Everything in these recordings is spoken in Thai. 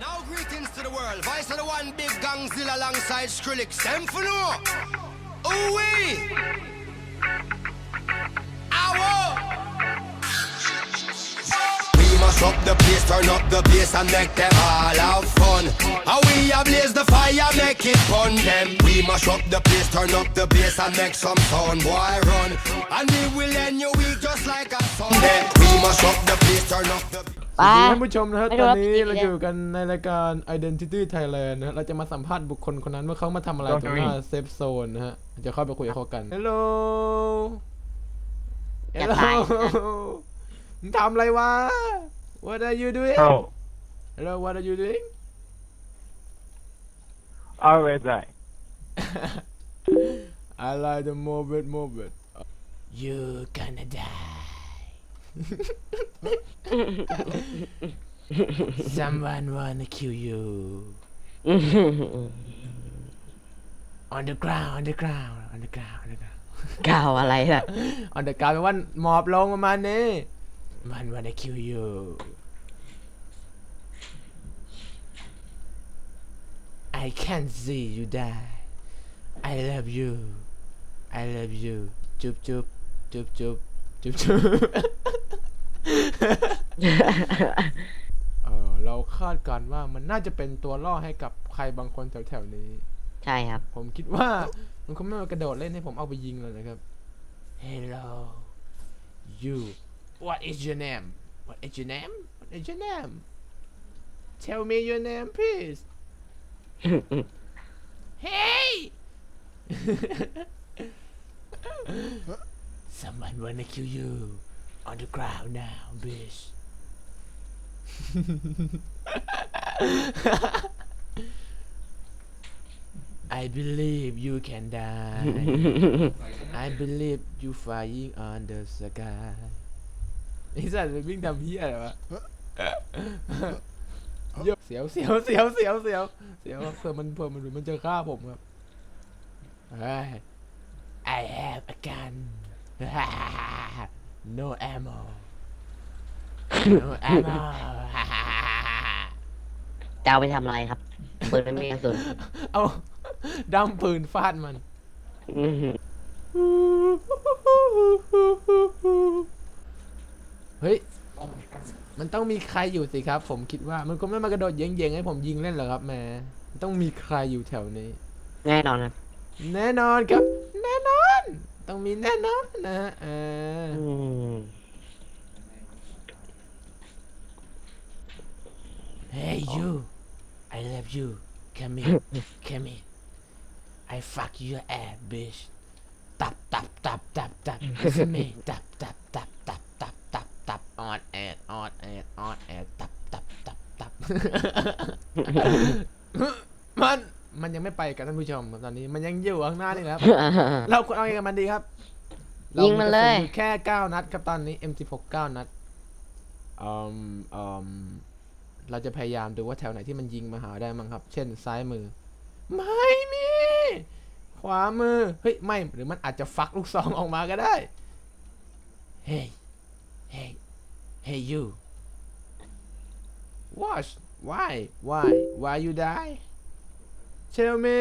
Now greetings to the world. Vice of the one big gangzilla alongside Skrillex. Them for no. Ooh wee. We must up the place, turn up the bass and make them all have fun. How we ablaze the fire, make it fun. Them we must up the place, turn up the bass and make some sound, boy run. And we will end your week just like a Sunday. We must up the place, turn up the. ไปท่านผู้ชมนะฮะไม่ตรู้อนว่านี้กี่เราเดือนอยู่กันในรายการ Identity Thailand นะฮะเราจะมาสัมภาษณ์บุคคลคนนั้นว่าเขามาทำอะไรตรงหน้าเซฟโซนนะฮะ จะเข้าไปคุยกับเขากัน Hello จะตายมึงทำอะไรวะ What are you doing Oh, Hello What are you doing always I. I like the move it move it You gonna die Someone wanna kill you on the ground on the ground on the ground on the ground กล่าวอะไรล่ะ on the ground แปลว่าหมอบลงประมาณนี้ มัน wanna kill you I can't see you die I love you I love you จุ๊บจุ๊บจุ๊บจุ๊บจุ๊บจุ๊บ เออเราคาดการณ์ว่ามันน่าจะเป็นตัวล่อให้กับใครบางคนแถวๆนี้ ใช่ครับ ผมคิดว่ามันคงไม่มากระโดดเล่นให้ผมเอาไปยิงเลยนะครับ Hello you What is your name What is your name What is your name Tell me your name please Hey Someone wanna kill you on the ground now bitch I believe you can die. I believe you flying on the sky. ไอ้สัตว์มันวิ่งทำเพี้ยอะไรวะเยอะเสียวเสียวเสียวเสียวเสียวเสียวเผื่อมันเผื่อมันมันจะฆ่าผมครับเฮ้ย I have a gun no ammo no ammo จะเอาไปทำอะไรครับ ปืนไม่มีกระสุนเอาดั้มปืนฟาดมัน อื้อหือเฮ้ย มันต้องมีใครอยู่สิครับ ผมคิดว่ามันคงไม่มากระโดดเย้งๆให้ผมยิงเล่นหรอกครับแหม่มันต้องมีใครอยู่แถวนี้ แน่นอนครับแน่นอนครับ แน่นอน ต้องมีแน่นอนนะฮะอ่าอืม Hey you I love you come here come here I fuck your ass bitch ตับตับตับตับตับ listen me ตับตับตับตับตับตับตับออดแอดออดแอดออดแอดตับตับตับตับมันมันยังไม่ไปกับท่านผู้ชมตอนนี้มันยังอยู่ข้างหน้านี่นะครับ เราควรเอาไงกับมันดีครับยิงมันเลยรากระสุอแค่เก้านัดครับตอนนี้ M16 เก้านัดอืมอืม เราจะพยายามดูว่าแถวไหนที่มันยิงมาหาได้มั้งครับ เช่นซ้ายมือ ไม่มี ขวามือ เฮ้ย ไม่ หรือมันอาจจะฟักลูกซองออกมาก็ได้ เฮ้ย เฮ้ย เฮ้ย you watch why why why you die tell me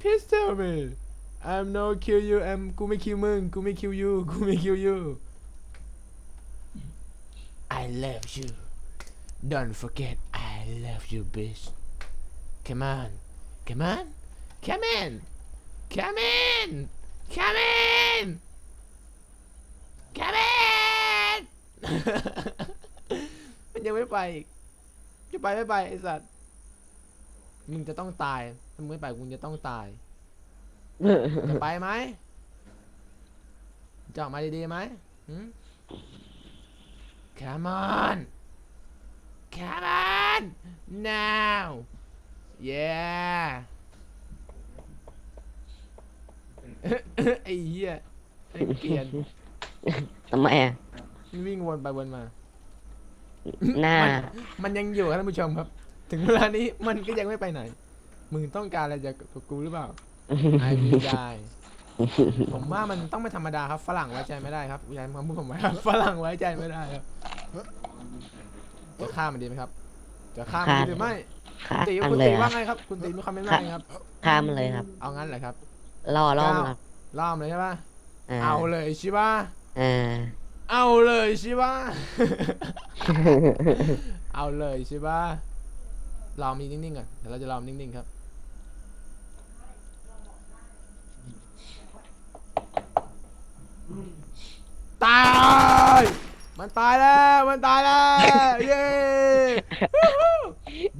please tell me I'm no kill you I'm กูไม่ kill มึง กูไม่ kill you กูไม่ kill you I love you don't forget I love you bitch come on come on come in come in come in come in มันยังไม่ไปอีกจะไปไม่ไปไอสัตว์มึงจะต้องตายถ้ามึงไม่ไปมึงจะต้องตาย จะไปไหมจะออกมาดีๆไหมหืม Come on Come on now Yeah ไอ้เหี้ยไอ้เกรียนทำไมอะ มันวิ่งวนไปวนมา หน้ามันยังอยู่ครับท่านผู้ชมครับ ถึงเวลานี้มันก็ยังไม่ไปไหน มึงต้องการอะไรจากกูหรือเปล่าไอพีได้ ผมว่ามันต้องไม่ธรรมดาครับ ฝรั่งไว้ใจไม่ได้ครับย้ายคำพูดผมไว้ครับฝรั่งไว้ใจไม่ได้ครับ จะฆ่ามันดีไหมครับจจะข้ามข้ามหรือไม่ข้าตีมคุณเลตียครัว่าบไงครับ คุณตีมีคอมเมนต์ว่าไงครับข้ามเลยครับเอางั้นเหรอครับล่อล่อมเก้าครับล่ามเลยใช่ปะอ่าเอาเลยใช่ปะอ่าเอาเลยใช่ปะเอาเลยใช่ปะลองมีนิ่งๆก่อนเดี๋ยวเราจะลองนิ่งๆครับ ตาย มันตายแล้วมันตายแล้วเย้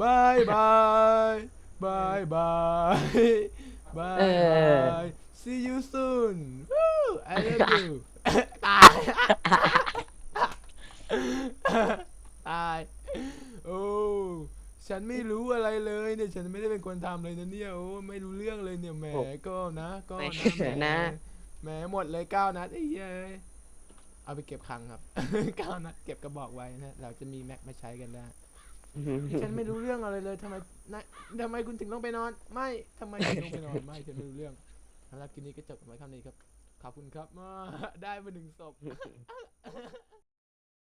บายบายบายบายบายเออบาย see you soon Woo! I love you ตายตายโอ้ฉันไม่รู้อะไรเลยเนี่ยฉันไม่ได้เป็นคนทำเลยนะเนี่ยโอ้ไม่รู้เรื่องเลยเนี่ยแหมก็นะก็ไม่นะเชื่แหมอนะแหมหมดเลยเก้านัดไอ้เย้ย เอาไปเก็บคลังครับ เก้านัดเก็บกระบอกไว้นะเราจะมีแม็กมาใช้กันได้ ฉันไม่รู้เรื่องอะไรเลยทำไมนะทำไมคุณถึงต้องไปนอน ไม่ทำไมคุณต้องไปนอน ไม่ฉันไม่รู้เรื่องสำหรับคลิปนี้ก็จบกันไว้เท่านี้ครับ ขอบคุณครับมาได้มาหนึ่งศพ